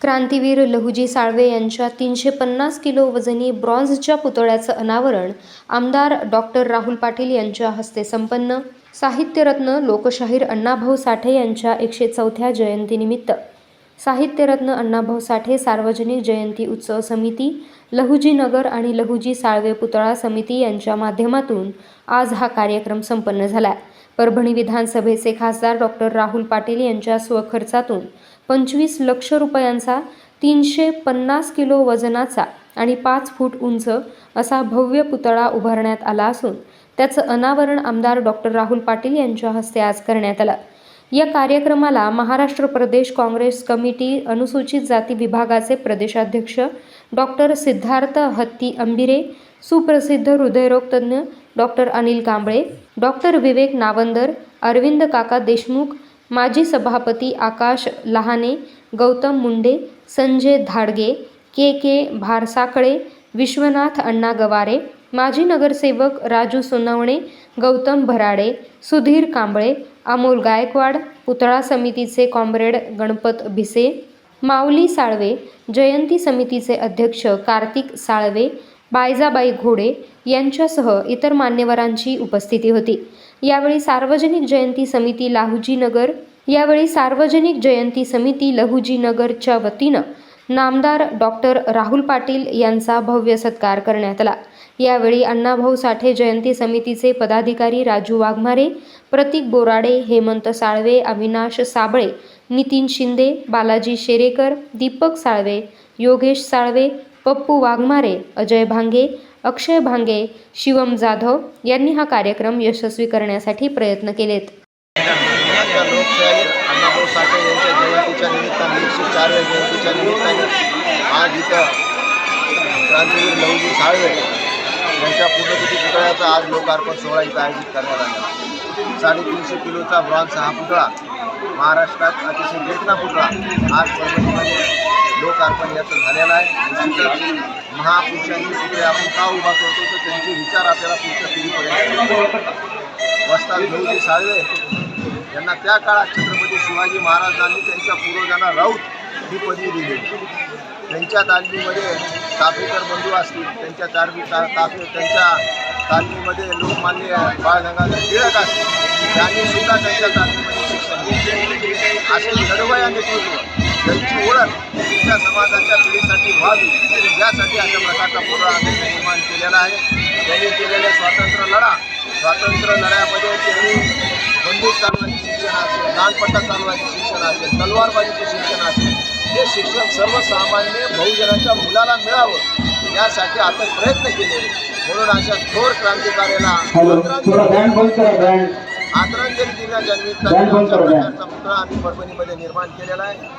क्रांतीवीर लहुजी साळवे यांच्या तीनशे पन्नास किलो वजनी ब्रॉन्झच्या पुतळ्याचं अनावरण आमदार डॉक्टर राहुल पाटील यांच्या हस्ते संपन्न साहित्यरत्न लोकशाहीर अण्णाभाऊ साठे यांच्या एकशे चौथ्या जयंतीनिमित्त. साहित्यरत्न अण्णाभाऊ साठे सार्वजनिक जयंती उत्सव समिती लहुजी नगर आणि लहुजी साळवे पुतळा समिती यांच्या माध्यमातून आज हा कार्यक्रम संपन्न झाला. परभणी विधानसभेचे खासदार डॉक्टर राहुल पाटील यांच्या स्वखर्चातून पंचवीस लक्ष रुपयांचा तीनशे पन्नास किलो वजनाचा आणि पाच फूट उंच असा भव्य पुतळा उभारण्यात आला असून त्याचं अनावरण आमदार डॉक्टर राहुल पाटील यांच्या हस्ते आज करण्यात आलं. या कार्यक्रमाला महाराष्ट्र प्रदेश काँग्रेस कमिटी अनुसूचित जाती विभागाचे प्रदेशाध्यक्ष डॉक्टर सिद्धार्थ हत्ती अंबिरे सुप्रसिद्ध हृदयरोगतज्ञ डॉक्टर अनिल कांबळे डॉक्टर विवेक नावंदर अरविंद काका देशमुख माजी सभापती आकाश लहाने गौतम मुंडे संजय धाडगे के के भारसाकळे विश्वनाथ अण्णा गवारे माजी नगरसेवक राजू सोनवणे गौतम भराडे सुधीर कांबळे अमोल गायकवाड पुतळा समितीचे कॉम्रेड गणपत भिसे माऊली साळवे जयंती समितीचे अध्यक्ष कार्तिक साळवे बायजाबाई घोडे यांच्यासह इतर मान्यवरांची उपस्थिती होती. यावेळी सार्वजनिक जयंती समिती लाहुजी नगर यावेळी सार्वजनिक जयंती समिती लहुजी नगरच्या वतीनं नामदार डॉक्टर राहुल पाटील यांचा भव्य सत्कार करण्यात आला. यावेळी अण्णाभाऊ साठे जयंती समितीचे पदाधिकारी राजू वाघमारे प्रतीक बोराडे हेमंत साळवे अविनाश साबळे नितीन शिंदे बालाजी शेरेकर दीपक साळवे योगेश साळवे पप्पू वाघमारे अजय भांगे अक्षय भांगे शिवम जाधव यांनी हा कार्यक्रम यशस्वी करण्यासाठी प्रयत्न केलेत. अण्णाभाऊ साठे यांच्या जयंतीच्या निमित्ताने एकशे चारव्या जयंतीच्या निमित्ताने आज इथं क्रांतीवीर साळवे यांच्या पुण्यतिथी पुतळ्याचा आज लोकार्पण सोहळा इथं आयोजित करण्यात आला. साडेतीनशे किलोचा ब्रॉन्झ हा पुतळा महाराष्ट्रात अतिशय वेदना पुतळा आज परभणीमध्ये लोकार्पण याचं झालेलं आहे. निश्चितच महापुरुषांनी पुतळे आपण का उभा करतो तर त्यांचे विचार आपल्याला पुढच्या पिढीपर्यंत वस्ताद लहुजी साळवे यांना त्या काळात छत्रपती शिवाजी महाराजांनी त्यांच्या पूर्वजांना राऊत ही पदवी दिली. त्यांच्या तालमीमध्ये चाफेकर बंधू असतील त्यांच्या तालमी ता ताफे त्यांच्या तालमीमध्ये लोकमान्य बाळ गंगाधर टिळक असतील त्यांनी सुद्धा त्यांच्या तालमीमध्ये शिक्षण घेतले. असे लढवया नेतृत्व त्यांची ओळख त्यांच्या समाजाच्या पिढीसाठी व्हावी. यासाठी अशा प्रकारचा पुरा निर्माण केलेला आहे. त्यांनी केलेले स्वातंत्र्य लढा स्वातंत्र्य लढ्यामध्ये त्यांनी बंदूक चालवायचे शिक्षण असेल दानपट्टा चालवायचे शिक्षण असेल तलवारबाजीचे शिक्षण असेल हे शिक्षण सर्वसामान्य बहुजनाच्या मुलाला मिळावं यासाठी आपण प्रयत्न केले म्हणून अशा थोर क्रांतिकार्याला आदरांजली बँड. निमित्ताने पुतळा आम्ही परभणीमध्ये निर्माण केलेला आहे.